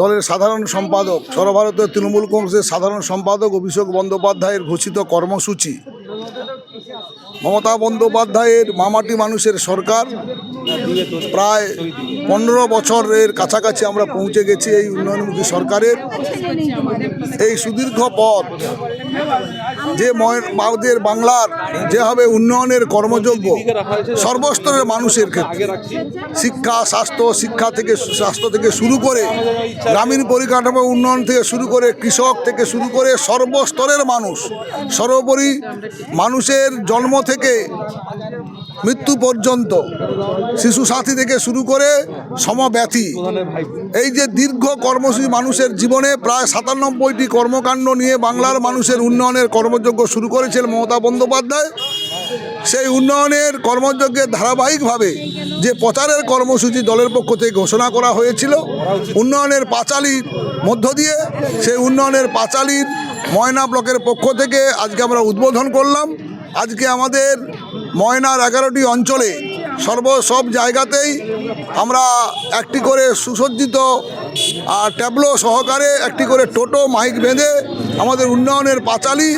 দলের সাধারণ সম্পাদক, সর্বভারতীয় তৃণমূল কংগ্রেসের সাধারণ সম্পাদক অভিষেক বন্দ্যোপাধ্যায়ের ঘোষিত কর্মসূচি। মমতা বন্দ্যোপাধ্যায়ের মামাটি মানুষের সরকার। প্রায় পনেরো বছরের কাছাকাছি আমরা পৌঁছে গেছি এই উন্নয়নমুখী সরকারের। এই সুদীর্ঘ পথ যে মাদের বাংলার যেভাবে উন্নয়নের কর্মযোগ্য সর্বস্তরের মানুষের ক্ষেত্রে শিক্ষা, স্বাস্থ্য, শিক্ষা থেকে স্বাস্থ্য থেকে শুরু করে গ্রামীণ পরিকাঠামো উন্নয়ন থেকে শুরু করে কৃষক থেকে শুরু করে সর্বস্তরের মানুষ, সর্বোপরি মানুষের জন্ম থেকে মৃত্যু পর্যন্ত শিশু সাথী থেকে শুরু করে সমব্যথী। এই যে দীর্ঘ কর্মসূচি মানুষের জীবনে প্রায় সাতানব্বইটি কর্মকাণ্ড নিয়ে বাংলার মানুষের উন্নয়নের কর্মযজ্ঞ শুরু করেছিলেন মমতা বন্দ্যোপাধ্যায়। সেই উন্নয়নের কর্মযজ্ঞের ধারাবাহিকভাবে যে প্রচারের কর্মসূচি দলের পক্ষ থেকে ঘোষণা করা হয়েছিল, উন্নয়নের পাঁচালির মধ্য দিয়ে, সেই উন্নয়নের পাঁচালির ময়না ব্লকের পক্ষ থেকে আজকে আমরা উদ্বোধন করলাম। আজকে আমাদের ময়নার এগারোটি অঞ্চলে সর্ব সব জায়গাতেই আমরা একটি করে সুসজ্জিত আর ট্যাবলো সহকারে একটি করে টোটো, মাইক বেঁধে আমাদের উন্নয়নের পাঁচালি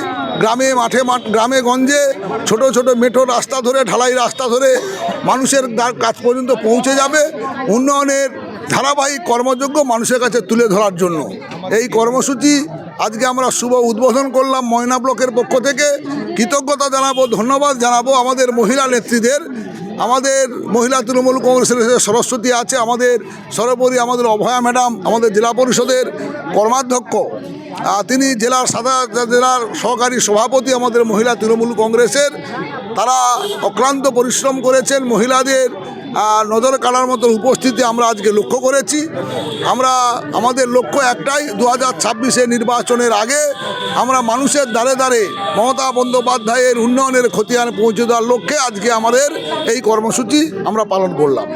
গ্রামে, মাঠে, মাঠ, গ্রামে, গঞ্জে ছোট ছোট মেঠো রাস্তা ধরে, ঢালাই রাস্তা ধরে মানুষের কাজ পর্যন্ত পৌঁছে যাবে উন্নয়নের ধারাবাহিক কর্মযোগ্য মানুষের কাছে তুলে ধরার জন্য। এই কর্মসূচি আজকে আমরা শুভ উদ্বোধন করলাম ময়না ব্লকের পক্ষ থেকে। কৃতজ্ঞতা জানাব, ধন্যবাদ জানাব আমাদের মহিলা নেত্রীদের। আমাদের মহিলা তৃণমূল কংগ্রেসের সরস্বতী আছে, আমাদের সর্বোপরি আমাদের অভয়া ম্যাডাম, আমাদের জেলা পরিষদের কর্মাধ্যক্ষ তিনি জেলার সাদা জেলার সহকারী সভাপতি আমাদের মহিলা তৃণমূল কংগ্রেসের। তারা অক্লান্ত পরিশ্রম করেছেন মহিলাদের নজর কাড়ার মতো উপস্থিতি আমরা আজকে লক্ষ্য করেছি। আমরা, আমাদের লক্ষ্য একটাই দু হাজার ছাব্বিশে নির্বাচনের আগে আমরা মানুষের দ্বারে দ্বারে মমতা বন্দ্যোপাধ্যায়ের উন্নয়নের খতিয়ান পৌঁছে দেওয়ার লক্ষ্যে আজকে আমাদের এই কর্মসূচি আমরা পালন করলাম।